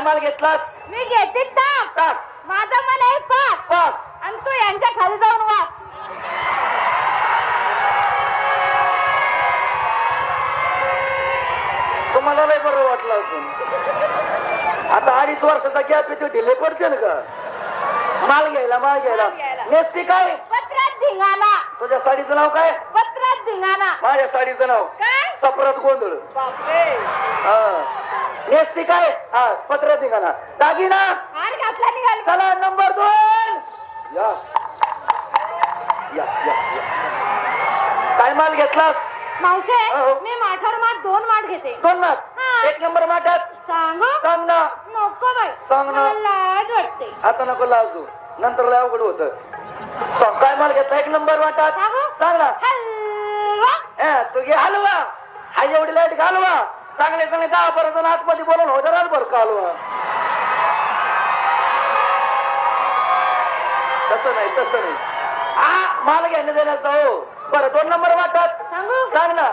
काय माल घेतलास? मी घेते ताक टाक माझं मन आहे पाक आणि तू यांच्या खाली जाऊन वाच तुम्हाला लय बरं वाटलं असून आता अडीच वर्षाचा गॅप येतो ढिले पडते ना का? माल घ्यायला माल घ्यायला. माल घ्यायला. नेसती काय? पत्रात धिंगाणा. तुझ्या साडीचं नाव काय? पत्रात धिंगाणा. माझ्या साडीचं नाव. काय? सपरात गोंधळ. बापरे. हा. नेसती काय हा पत्र निघाला दागिना. हार घातला निघाल. चला नंबर दोन. या. या या या. काय माल घेतलास? मावशे हो. मी माठावर माठ दोन माठ घेते. दोन माठ हा. एक नंबर माठात? सांगू? सांग ना. नको बाई. सांग ना. मला लाज वाटते. आता नको लाजू नंतर लय अवघड होत. काय माल घेतला? एक नंबर वाटात सांगू? सांग ना. हलवा. हा, तू घे हलवा. हा एवढी लाइट घालवा. चांगले चांगले दहा बरं जण आतमध्ये बोलून होणार बरं का हलवा तसं नाही तसं नाही. माल घेणं देण्याचा हो बरं दोन नंबर वाटत. सांगू? सांग ना.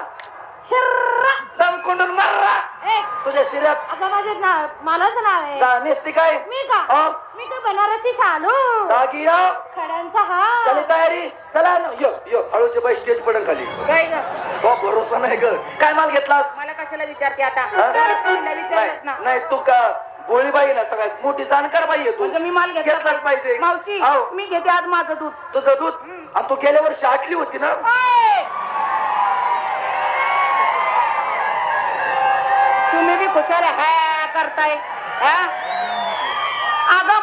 तुझ्या शिऱ्यात. आता माझे नाव मलाच नाव आहे. नेसती काय? मी का? हो. का बनारसी चालू. दागिरा खड्यांचा हा. तयारी. चला ना. यो यो हळूचे बाई स्टेज पडन खाली. काय ग? हो भरोसा नाही ग. काय माल घेतलास? मला कशाला विचारते आता? हा? तिला नाही विचारलंच ना? नाही, तू का भोळी बाई ना सगळ्यात मोठी जाणकार बाई आहे तू? म्हणजे मी माल घेतला घेतलाच पाहिजे. मावशी हो. मी घेते आज माझं दूध. तुझं दूध? आणि तू गेल्या वर्षी आटली होती ना? ओय! तुम्ही बी खुशाल हा करताय. हा? अगं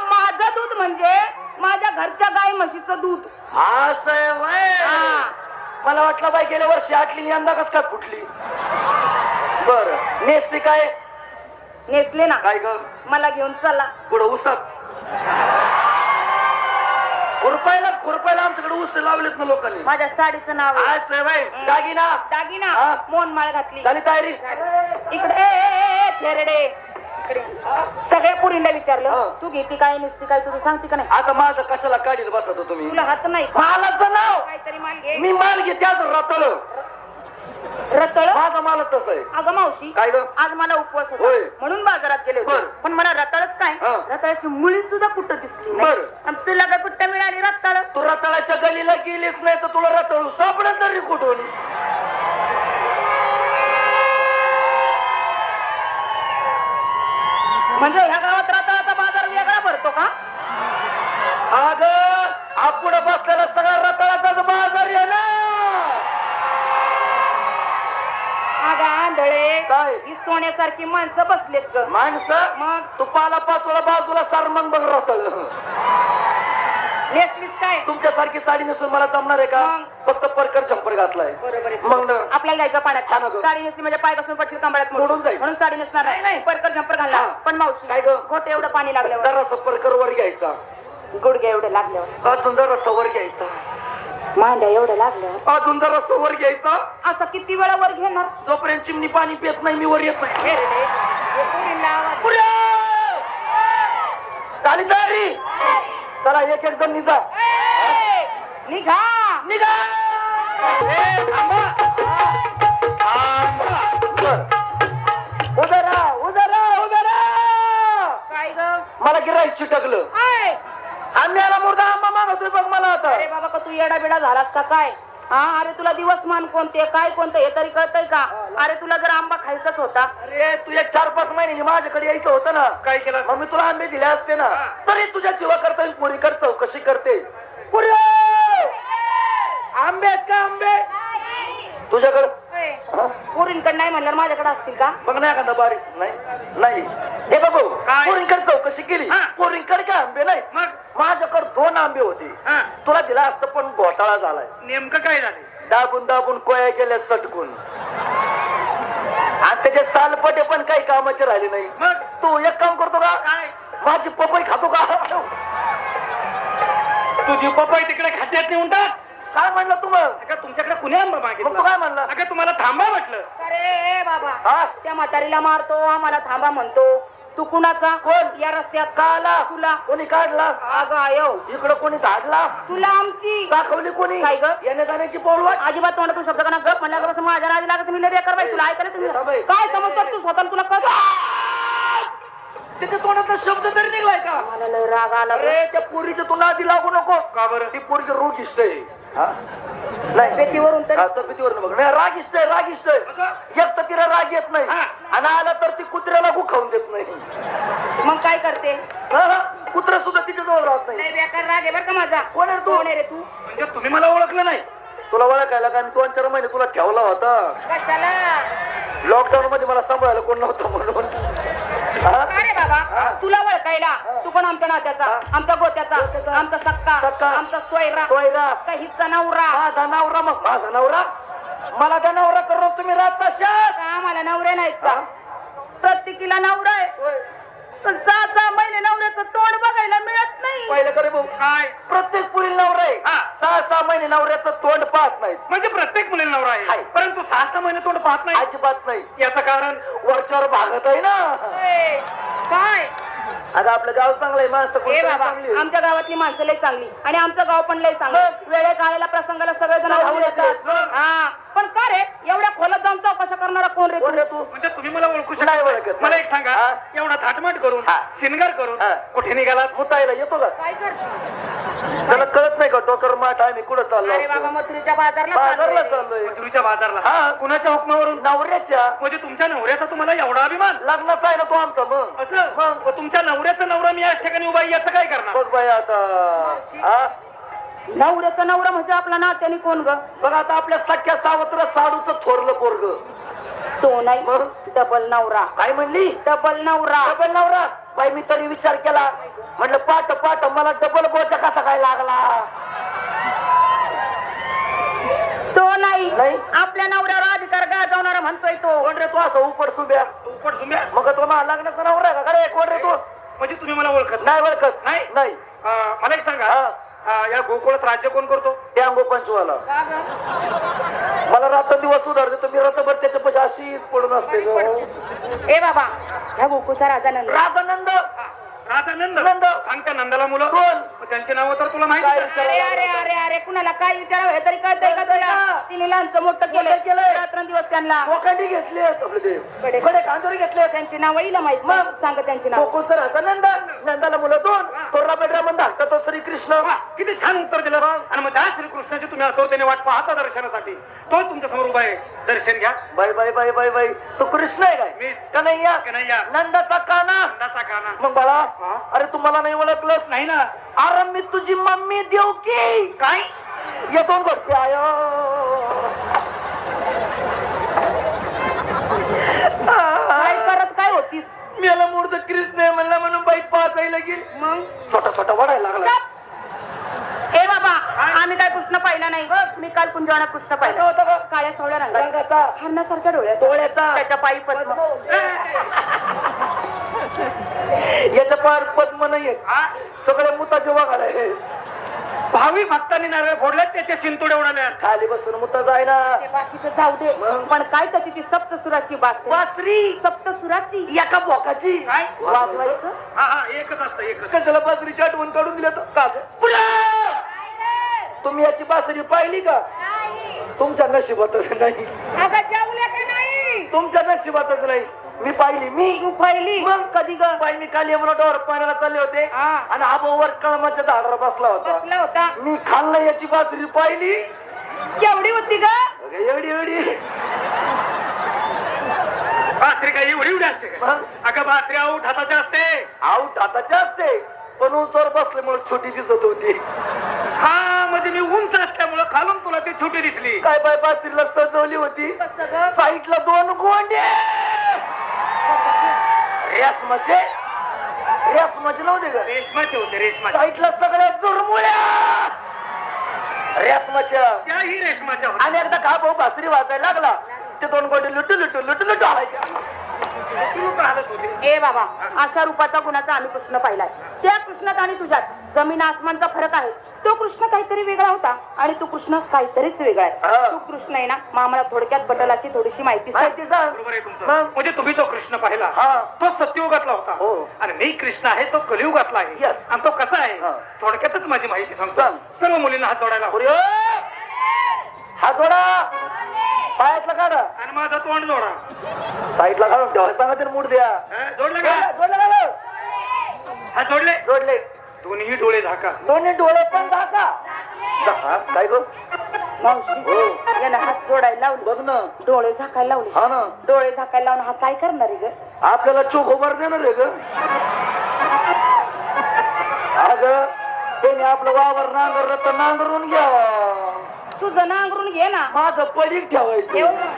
दूध म्हणजे माझ्या घरच्या गाय म्हशीचं दूध. असं आहे व्हय. हा. मला वाटलं बाई गेल्या वर्षी आटली यंदा कस का फुटली? बर. नेसती काय? नेसले ना. काय ग? मला घेऊन चला. पुढं उसत खुरपायला खुरपायला आमच्याकडे ऊस लावलेत ना लोकांनी. माझ्या साडीचं नाव आहे. व्हय. दागिना. दागिना. हा. मोनमाळ घातली. झाली तयारी. इकडे. ए, ए, ए, थेरडे इकडे सगळ्या पुरीला. विचारलं तू घेते काय नसते काय तुझं सांगते का नाही? आता माझं कशाला काढीत बसत तुम्ही तुला हात नाही? मालाचं नाव? काहीतरी माल घे. मी माल घेते आज रतळ. रतळ? माझा माल तसं आहे. अगं मावशी काय ग? आज मला उपवास होता. होय. म्हणून बाजारात गेले होते. बर. पण मला रताळच काय? हा. रताळ्याची मुळी सुद्धा कुठं दिसली नाही. बर. आणि तुला काय कुठं मिळाली रताळ? तू रताळाच्या गलीला गेलीच नाही तर तुला रताळू सापडेल तरी कुठून? म्हणजे ह्या गावात रताळाचा बाजार वेगळा भरतो का? अग आपण बसलेला सगळा रताळाचाच बाजार आहे ना. अगं आंधळे काय? ही सोन्यासारखी माणसं बसलेत ग. माणसं? मग? तू पाला पाचोळा बाजूला सार मग बघ रताळ. तुमच्यासारखी साडी नेसून मला जमणार आहे का? फक्त परकर चंपर घातलाय. मग आपल्याला जायचं पाण्यात. साडी नेसली म्हणजे पाय बसून पडशील कंबळ्यात मोडून जाईल. म्हणून साडी नेसणार नाही. परकर झंपर घालला. पण मावशी काय गं? घोट एवढं पाणी लागल्यावर. जरासं परकर वर घ्यायचा. गुडघे एवढं लागल्यावर. अजून जरासं वर घ्यायचा. मांड्या एवढं लागल्यावर. अजून जरासं वर घ्यायचा. असं किती वेळा वर घेणार? जोपर्यंत चिमणी पाणी पित नाही मी वर येत नाही. चला एक एक जण निघा! निघा! निघा राहा उभं राहा काय ग? मला गिराईक चिटकलं. आय! आंब्याला मुर्दा आंबा मागतोय बघ मला आता. अरे बाबा का तू येडा बिडा झालास का काय? हा अरे तुला दिवसमान कोणते? काय कोणतं? हे तरी कळतंय का? अरे तुला जर आंबा खायचाच होता. अरे तू एक चार पाच महिने माझ्याकडे यायचं होतं ना. काय केलं? मग मी तुला आंबे दिले असते ना. तरी तुझ्या जीवा करता येईल पुरी करतो कशी करते? पुरी! आंबे आहेत का आंबे? तुझ्याकडे पोरींकडे नाही म्हणल्यावर माझ्याकडे असतील का? बघ ना एखादा बारीक नाही नाही. हे बघू काय? पोरींकडे चौकशी केली. हा. पोरींकडे काय आंबे नाही. मग? माझ्याकडे दोन आंबे होते. तुला दिला असतं पण घोटाळा झालाय. नेमकं काय झालं? दाबून दाबून कोया गेल्या सटकून. आणि त्याचे सालपटे पण काही कामाचे राहिले नाही. मग? तू एक काम करतो का? काय? माझी पपई खातो का? तुझी पपई तिकडे खात्यात नेऊन टाक. काय म्हणलं तू मग? अगं तुमच्याकडे कुणी आंबा मग तू काय म्हणलं? अगं तुम्हाला थांबा म्हटलं. अरे बाबा. हा? त्या म्हातारीला मारतो आम्हाला थांबा म्हणतो. तू कुणाचा? कोण? या रस्त्यात. का आला? तुला. कोणी काढला? अगं आयो. इकडं कोणी धाडला तुला आमची. दाखवली कोणी? काय ग? येण्या जाण्याची पोळवाट अजिबात तोंडातून शब्द करा गप म्हणल्या कसं माझ्या राजी लागत मी लय बेकार बाई तुला ऐकायला. तुम्ही काय समजतात तू? स्वतः तुला कळत? त्याच्या तोंडातला शब्द तरी निघलाय का? मला लय राग आला रे. अरे त्या पोरीच्या तू नादी लागू नको. का बरं? ती पोरीचं रोग इष्टय नाही तब्येतीवरून तर- हा, तब्येतीवरून बघ. नाही राग इष्टय राग इष्टय एक तर तिला राग येत नाही. हा. आणि आला तर ती कुत्र्याला खाऊन देत नाही. मग काय करते? कुत्रा सुद्धा तिच्या जवळ राहत नाही. लय बेकार राग आहे बरं का माझा. कोण आहे तू? कोण आहे रे तू? म्हणजे तुम्ही मला ओळखलं नाही. तुला ओळखायला का? मी दोन चार महिने तुला ठेवला होता. कशाला? लॉकडाऊन मध्ये मला सांभाळायला कोण नव्हतं म्हणून. हा? का रे बाबा? तुला ओळखायला. तू पण आमच्या नात्याचा आमच्या गोत्याचा आमचा सक्का. आमचा सोयरा सोयरा. हिस्सा नवरा माझा नवरा मग. माझा नवरा मला त्या नवरा करून तुम्ही राहत आम्हाला नवरे नाहीत का? प्रत्येकीला नवरा आहे. सहा सहा महिने नवऱ्याचं तोंड बघायला मिळत नाही. पहिलं करे भाऊ? काय? प्रत्येक पुढील नवरा आहे. हा. सहा सहा महिने नवऱ्याचं तोंड पाहत नाहीत. म्हणजे प्रत्येक मुलीला नवरा आहे. आहे. परंतु सहा सहा महिने तोंड पाहत नाही? अजिबात नाही. याचं कारण? वरच्यावर भागत आहे ना. ए, काय? आता आपलं गाव चांगलं आहे. माणसं बाबा चांगली. आमच्या गावातली माणसं लय चांगली. आणि आमचं गाव पण लय चांगलं वेळे काळाला प्रसंगाला सगळेजण धावून येतात हा. पण का रे? एवढ्या खोलात जाऊन चौकशा करणारा कोण रे कोण तू रे तू? म्हणजे तुम्ही मला ओळखू नाही शकता ओळखत. मला एक सांगा. हा. एवढा थाटमाट करून हा. सिनगार करून हा. कुठे निघालात मुतायला येतो का? काय करतो? त्याला कळत नाही का टोकर माठ आम्ही कुठं चाललो? अरे बाबा असतो? मथुरीच्या बाजारला बाजारला चाललोय. चाललोय मथुरीच्या बाजारला. हा. कुणाच्या हुकमावरून? नवऱ्याच्या. म्हणजे तुमच्या नवऱ्याचा तुम्हाला एवढा अभिमान? लग्नाचा आहे ना तो आमचा मग. असं? मग. तुमच्या नवऱ्याचा नवरा मी या ठिकाणी उभा आहे, याचं काय करणार? बघ बाई आता. हा? नवऱ्याचा नवरा म्हणजे आपला नात्याने कोण ग? बघ आता आपल्या सख्या सावत्र साडूचं थोरलं पोरग. तो नाही मग? डबल नवरा. काय म्हणली? डबल नवरा. डबल नवरा? बाई मी तरी विचार केला. म्हटलं पाट पाट मला डबल बोचा कसा काय लागला? तो नाही. नाही? आपल्या नवऱ्यावर अधिकार गाजवणारा म्हणतोय तो? कोण रे तू असं उपट सुब्या उपट सुम्या? मग तो मला लग्नाचा नवरा का? अरे कोण रे तू? म्हणजे तुम्ही मला ओळखत नाही ओळखत. नाही? नाही. अं, मला एक सांगा. या गोकुळात राज्य कोण करतो? अंगो पंचवाला. मला रात्र दिवस सुधारते तुम्ही रात्रभर त्याच्या पैसे अशीच पडून असते. ए बाबा ह्या गोकुळचा राजा नंद राधानंद राजा नंद. नंद. सांगता नंदाला मुलं. कोण? मग त्यांची नावं तर तुला माहिती आहे. अरे अरे अरे अरे कुणाला काय विचारावं? हे तरी कळतंय का तुला? तिने लहानचं मोठं केलं केलंय. रात्रंदिवस त्यांना. लोकांनी घेतले आपले ते कडे. कडे कांदोरी घेतले त्यांची नाव येईल माहीत? मग? सांग त्यांची नाव. कोकोसर नंद. नंदाला मुलं दोन. थोरला बेडरा म्हणून धाकटा तो श्रीकृष्ण. वा, किती छान उत्तर दिलं. आणि मग त्या श्रीकृष्णाची तुम्ही आतुरतेने वाट पाहता दर्शनासाठी. तो तुमच्यासमोर उभा आहे. दर्शन घ्या. बाई बाई बाई बाई बाई. तू कृष्ण आहे काय? मीच. कन्हैया. कन्हैया. नंदाचा काना. नंदाचा काना. मग बाळा? अरे तुम्हाला नाही ओळखलंच. नाही ना. अरे मी तुझी मम्मी देऊ की? काय? ये दोन गोष्टी आय. काय करत काय होतीस? मेला मूर्त कृष्ण आहे म्हणला म्हणून बाई पाच आहे लगेल मग? छोटा छोटा वडायला लागला. ए बाबा आम्ही काय कृष्ण पाहिला नाही. मी काल कुंजवाना कृष्ण पाहिला. होता का काळ्या सोळ्या रंगाचा. हरणासारख्या डोळ्यात. डोळ्याचा. त्याच्या पायी पद्म. याच्या पार पद्म नाहीये. हा? सगळे मुताचे वाघाला आहे. भावी भक्तांनी नारळ फोडल्यात त्याचे शिंतोडे उडाल्या खाली बसून मुता जायला बाकीचं जाऊ दे? पण काय त्याची ती सप्तसुराची बात वासरी. सप्तसुराची एका बोकाची. काय? वाजवायचं? हा हा एकच असतं एकच. कशाला बासरीची आठवण काढून दिलं तर का! तुम्ही याची बासरी पाहिली का? तुमच्या नशिबातच नाही. का तुमच्या नशिबातच नाही. मी पाहिली मी. तू पाहिली? मग कधी ग? बाई मी काल यमुनावर पाण्याला चालले होते. आणि आबोवर कळमाच्या झाडावर बसला होता. बसला होता. मी खाल्लं याची बासरी पाहिली. केवढी होती ग? अगं, एवढी एवढी. बासरी काय एवढी एवढी असते का? मग? अगं बासरी आऊट हाताच्या असते. आऊट हाताची असते. पण उंचवर बसल्यामुळे छोटी दिसत होती. हा. म्हणजे मी उंच असल्यामुळं खालून तुला ती छोटी दिसली. काय बाय बासरीला सजवली होती? साईडला दोन गोंडे! रेस मध्ये रेस मध्ये नव्हते का? रेशमाचे होते रेशमाचे साईडला सगळ्या दुर्मुळ्या! रेसमाच्या त्याही रेशमाच्या होत्या आणि एकदा का भाऊ बासरी वाजायला लागला. ते दोन गोंडे लुटू लुटू लुटू लुटू तू होती. ए बाबा अशा रूपाचा गुणाचा आम्ही कृष्ण पाहिलाय. त्या कृष्णात आणि तुझ्यात जमीन आसमानचा फरक आहे. तो कृष्ण काहीतरी वेगळा होता आणि तू कृष्ण काहीतरीच वेगळा हा. आहे तू कृष्ण आहे ना मग आम्हाला थोडक्यात बटलाची थोडीशी माहिती सांग. माहिती सांग बरोबर आहे तुमचं मग? म्हणजे तुम्ही तो कृष्ण पाहिला हा. तो सत्ययुगातला होता हो. आणि मी कृष्ण आहे तो कलियुगातला आहे Yes. आणि तो कसा आहे हा. थोडक्यातच माझी माहिती सांगतो सांग. सर्व मुलींना हात जोडायला. पुरी हो. हा जोडा पायातला काढा आणि माझा तोंड जोडा साईडला काढून ठेवा सांगा तर मूड द्या हा, जोडलं का जोडला काढा हात जोडले जोडले दोन्ही डोळे झाका. दोन्ही डोळे पण हा, काय गो? मावशी हो. यानं हात जोडायला लावले. बघ ना. डोळे झाकायला लावले. हा ना. डोळे झाकायला लावून हा काय करणार आहे ग? आपल्याला उभार देणार आहे ग. अग त्याने आपलं वावर नांगरलं तर नांगरून घ्या. तुझं नांगरून घे ना. माझं पडीक ठेवायचं. एवढं